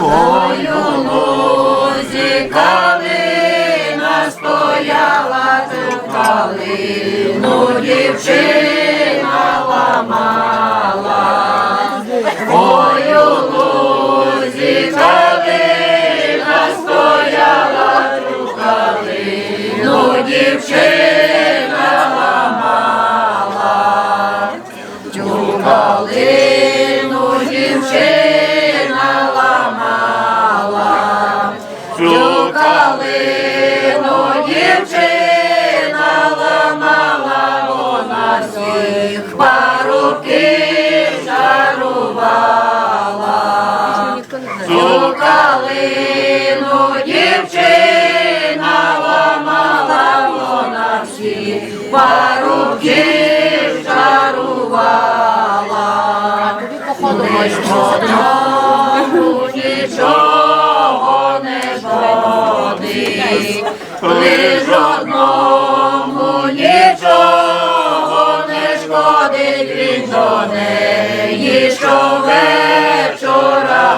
ой, у лузі калина стояла, дівчина ламала, ой, у лузі калина стояла, ту калину дівчина цю калину дівчина ламала, вона всіх парубків чарувала. Цю калину дівчина ламала, вона всіх парубків лиш одному нічого не шкодить, він до неї щовечора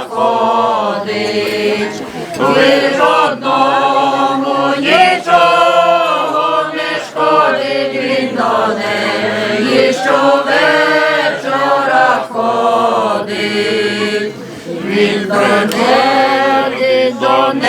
ходить, лиш одному нічого не шкодить, він до неї щовечора ходить, він до неї, до неї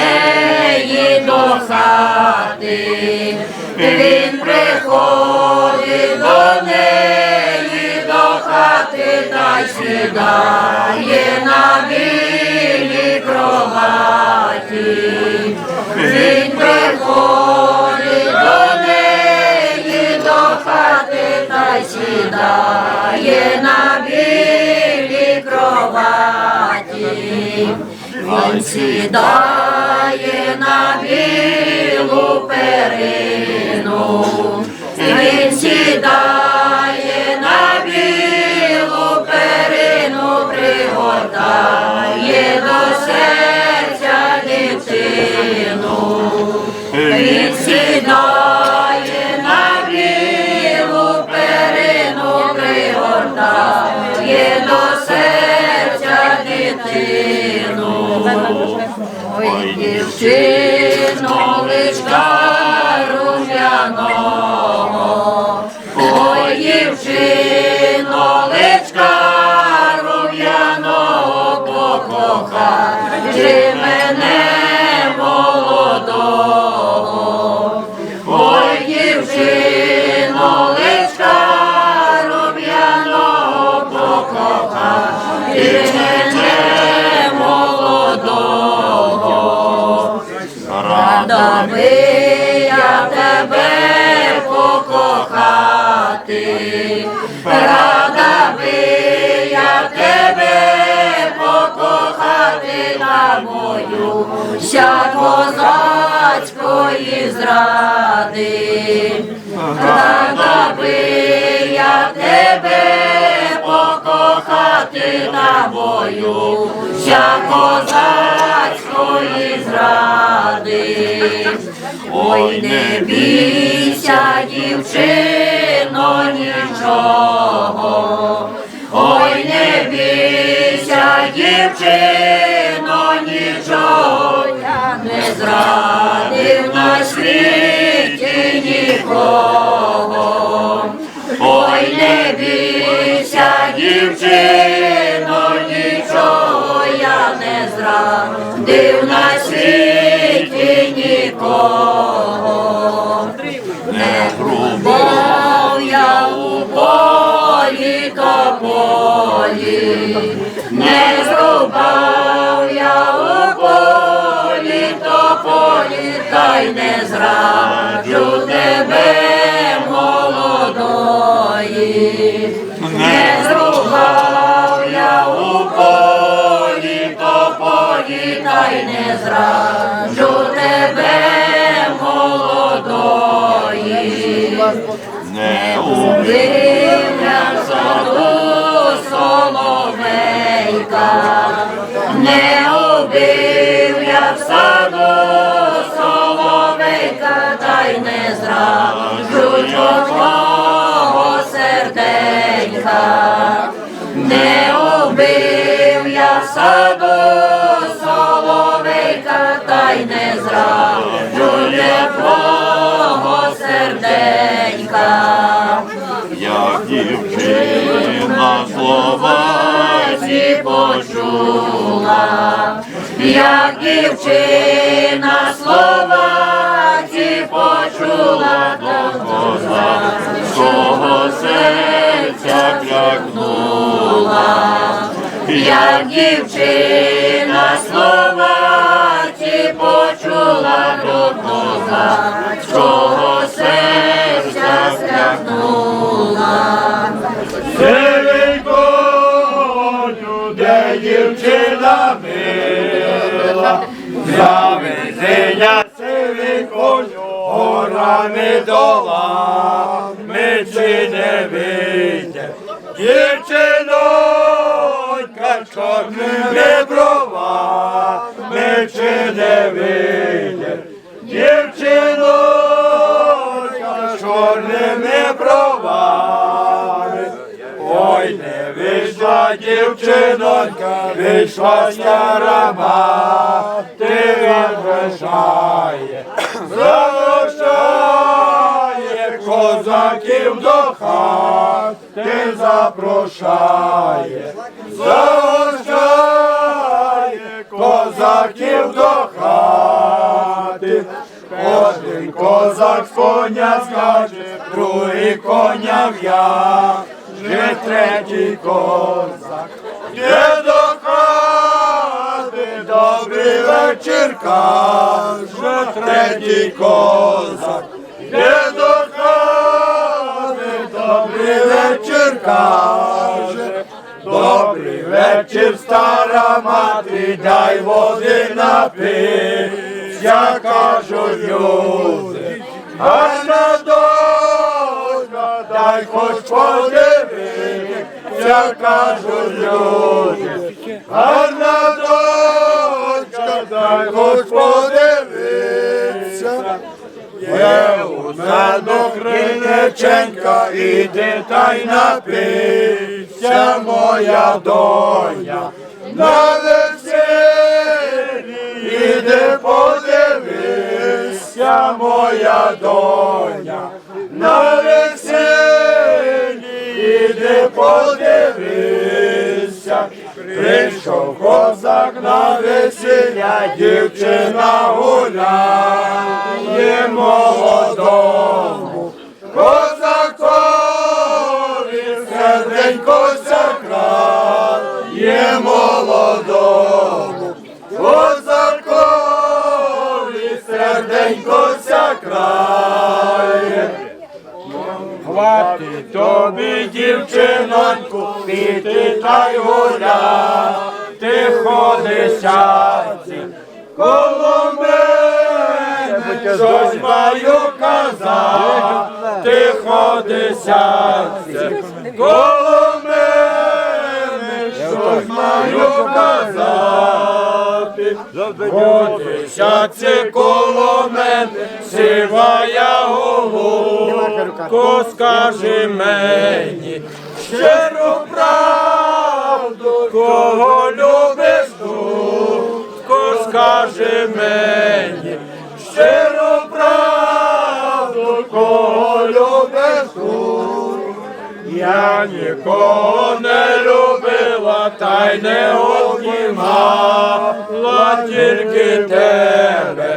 він приходить до неї до хати та сідає на білій кроваті. Він приходить до неї до хати та сідає на білій кроваті. Він сідає на білу перину, Ой, дівчино, на мою ся козацької зради, рада би я тебе покохати на бою ся козацької зради. Ой, не бійся, дівчино, нічого. Зрадив на світі нікого. Ой, не бійся, дівчино, нічого я не зрадив на світі нікого. Не грубов я у полі то полі, й не зраджу тебе молодої. Не зрубав я у полі то полі, та й не зраджу тебе молодої. Не Дивля в саду соловейка, не убив зраджу серденька, не убив саду соловейка, не зраджує твого серденька. як дівчина слова ці почула, як дівчина слова ці почула, до свого серця клякнула, як дівчина слова ці почула, до козацького завезення сивиконю, горами долами чи не вийде. Дівчинонька чорними бровами чи не вийде. Дівчинонька чорними бровами. Ой, не вийшла дівчинонька, вийшла стара мати вражає, запрошає козаків до хати, запрошає, запрошає козаків до хати. Один козак коня скаже, другий коня в'я, вже третій козак. Добрий вечір, третій козак. Де до хати, добрий вечір, каже, добрий вечір, стара мати, дай води напитися, кажуть люди. Гарна дочка, дай хоч подивитися, кажуть люди. Гарна дочка, дай хоч подивитися. Є у саду криниченька, іди та й напийся, моя доня. На весіллі іди подивися, моя доня. На весіллі іди подивися. Прийшов козак на весілля, дівчина гуляє молодому. Козакові серденько закрає молодому. Козакові серденько закрає. Хватить тобі, дівчиноньку, піти та й гуляти, ходисяці. Коло мене щось маю казати, ходисяці. Коло мене щось маю казати. Ходисяці коло мене, сивая голубко, скажи мені, щиру правду, кого любиш хутко, скажи мені, щиру правду, кого любиш хутко. Я нікого не любила, та й не обнімала тільки тебе,